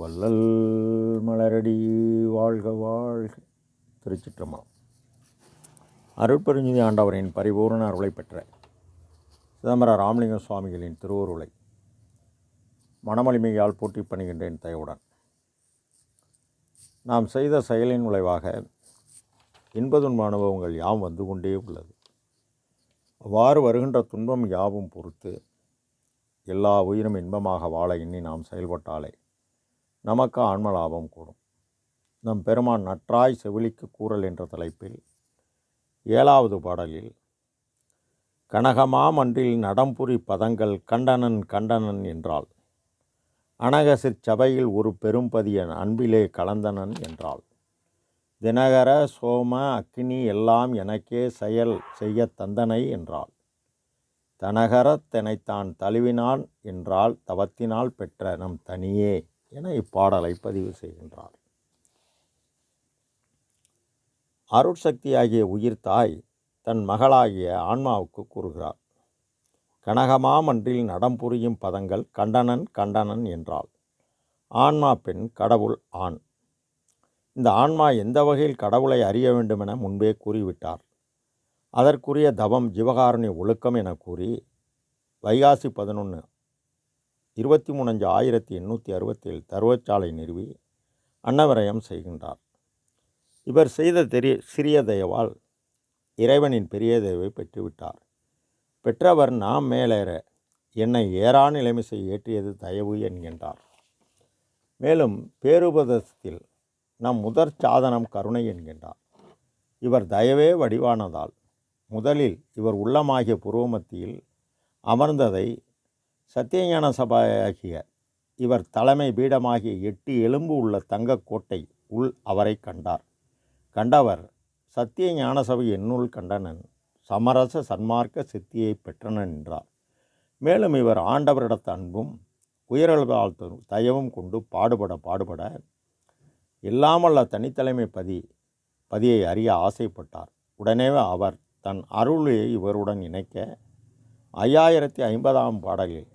வள்ளல் மலரடி வாழ்க வாழ்க. திருச்சிற்றம்பலம். அருட்பெருஞ்சுதி ஆண்டவரின் பரிபூரண அருளை பெற்ற சிதம்பர ராமலிங்க சுவாமிகளின் திருவருளை மனமளிமையால் போட்டி பணிகின்றேன் தயவுடன். நாம் செய்த செயலின் விளைவாக இன்பதுன்ப அனுபவங்கள் யாம் வந்து கொண்டே உள்ளது. அவ்வாறு வருகின்ற துன்பம் யாவும் பொறுத்து எல்லா உயிரும் இன்பமாக வாழ எண்ணி நாம் செயல்பட்டாலே நமக்கு ஆன்ம லாபம் கூடும். நம் பெருமான் நற்றாய் செவிலிக்கு கூறல் என்ற தலைப்பில் ஏழாவது பாடலில் கனகமாம் அன்றில் நடம்புரி பதங்கள் கண்டனன் கண்டனன் என்றாள். அனகசிற் சபையில் ஒரு பெரும்பதியன் அன்பிலே கலந்தனன் என்றாள். தினகர சோம அக்னி எல்லாம் எனக்கே செயல் செய்ய தந்தனை என்றாள். தனகரத் தெனைத்தான் தழுவினான் என்றால் தவத்தினால் பெற்ற நம் தனியே. என இப்பாடலை பதிவு செய்கின்றார். அருட்சக்தியாகிய உயிர் தாய் தன் மகளாகிய ஆன்மாவுக்கு கூறுகிறார் கனகமாமன்றில் நடம்புரியும் பதங்கள் கண்டனன் கண்டனன் என்றாள். ஆன்மா பெண் கடவுள் ஆண். இந்த ஆன்மா எந்த வகையில் கடவுளை அறிய வேண்டுமென முன்பே கூறிவிட்டார். அதற்குரிய தவம் ஜீவகாரணி ஒழுக்கம் என கூறி வைகாசி பதினொன்று இருபத்தி மூணஞ்சு ஆயிரத்தி எண்ணூற்றி அறுபத்தேழு தருவச்சாலை நிறுவி அன்னவரயம் செய்கின்றார். இவர் செய்த தெரிய சிறிய தயவால் இறைவனின் பெரிய தயவை பெற்றுவிட்டார். பெற்றவர் நாம் மேலேற என்னை ஏறா நிலைமிசை ஏற்றியது தயவு என்கின்றார். மேலும் பேருபதத்தில் நம் முதற் சாதனம் கருணை என்கின்றார். இவர் தயவே வடிவானதால் முதலில் இவர் உள்ளமாகிய புருவமத்தியில் அமர்ந்ததை சத்தியஞான சபாயாகிய இவர் தலைமை பீடமாகிய எட்டு எலும்பு உள்ள தங்கக் கோட்டை உள் அவரை கண்டார். கண்டவர் சத்திய ஞானசபை என்னுள் கண்டனன் சமரச சன்மார்க்க சித்தியை பெற்றனன் என்றார். மேலும் இவர் ஆண்டவரிடத்த அன்பும் உயரல்வாழ் தயவும் கொண்டு பாடுபட பாடுபட இல்லாமல்ல தனித்தலைமை பதி பதியை அறிய ஆசைப்பட்டார். உடனே அவர் தன் அருளை இவருடன் இணைக்க ஐயாயிரத்தி ஐம்பதாம் பாடலில்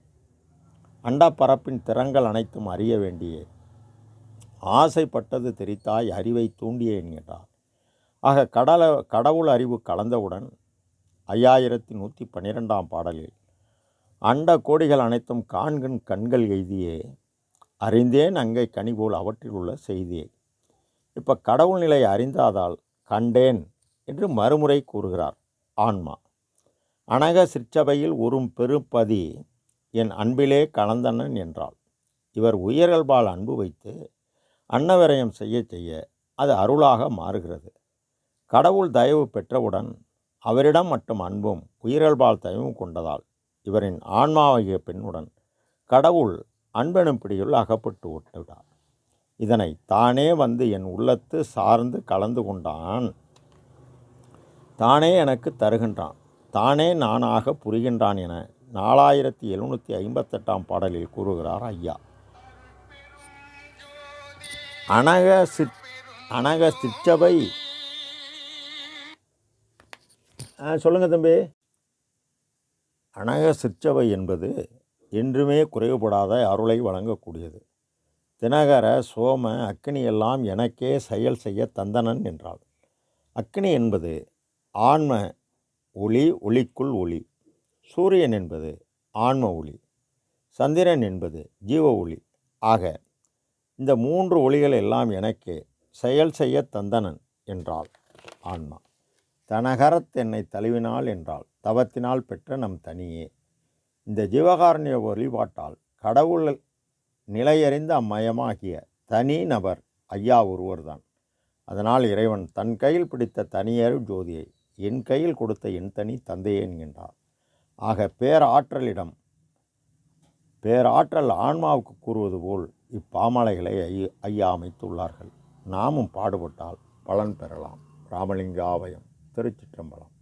அண்டப்பரப்பின் திறங்கள் அனைத்தும் அறிய வேண்டியே. ஆசைப்பட்டது தெரித்தாய் அறிவை தூண்டியேன் என்கிறார் ஆக கடல கடவுள் அறிவு கலந்தவுடன் ஐயாயிரத்தி நூற்றி பன்னிரெண்டாம் பாடலில் அண்ட கோடிகள் அனைத்தும் காண்கண் கண்கள் எய்தியே. அறிந்தேன் அங்கே கனிபோல் அவற்றில் உள்ள செய்தியை. இப்போ கடவுள் நிலை அறிந்தாதால் கண்டேன் என்று மறுமுறை கூறுகிறார் ஆன்மா. அனக சிற்சபையில் உறும் பெருப்பதி என் அன்பிலே கலந்தனன் என்றாள். இவர் உயர்கள்பால் அன்பு வைத்து அன்னவிரயம் செய்ய செய்ய அது அருளாக மாறுகிறது. கடவுள் தயவு பெற்றவுடன் அவரிடம் மட்டும் அன்பும் உயிரல்பால் தயவும் கொண்டதால் இவரின் ஆன்மாவாகிய பெண்ணுடன் கடவுள் அன்பெனும் பிடியுள் அகப்பட்டு விட்டுவிட்டார் இதனை தானே வந்து என் உள்ளத்து சார்ந்து கலந்து கொண்டான். தானே எனக்கு தருகின்றான். தானே நானாக புரிகின்றான் என நாலாயிரத்தி எழுநூற்றி ஐம்பத்தெட்டாம் பாடலில் கூறுகிறார் ஐயா. அனக சிற் அனக சிற்றவை சொல்லுங்கள் தம்பி. அனக சிற்றவை என்பது என்றுமே குறைவுபடாத அருளை வழங்கக்கூடியது. தினகர சோம அக்னி எல்லாம் எனக்கே செயல் செய்ய தந்தனன் என்றாள். அக்னி என்பது ஆன்ம ஒளி ஒளிக்குள் ஒளி. சூரியன் என்பது ஆன்ம ஒளி. சந்திரன் என்பது ஜீவ ஒளி. ஆக இந்த மூன்று ஒளிகள் எல்லாம் எனக்கே செயல் செய்ய தந்தனன் என்றாள் ஆன்மா. தனகரத் என்னை தழுவினாள் என்றால் தவத்தினால் பெற்ற நம் தனியே. இந்த ஜீவகாரண்ய வழிபாட்டால் கடவுள் நிலையறிந்த அம்மயமாகிய தனி நபர் ஐயா ஒருவர்தான். அதனால் இறைவன் தன் கையில் பிடித்த தனியர் ஜோதியை என் கையில் கொடுத்த என் தனி தந்தையே என்கின்றார் ஆக பேராற்றலிடம் பேராற்றல் ஆன்மாவுக்கு கூறுவது போல் இப்பாமலைகளை ஐ ஐயா அமைத்துள்ளார்கள். நாமும் பாடுபட்டால் பலன் பெறலாம். ராமலிங்காவயம் திருச்சிற்றம்பலம்.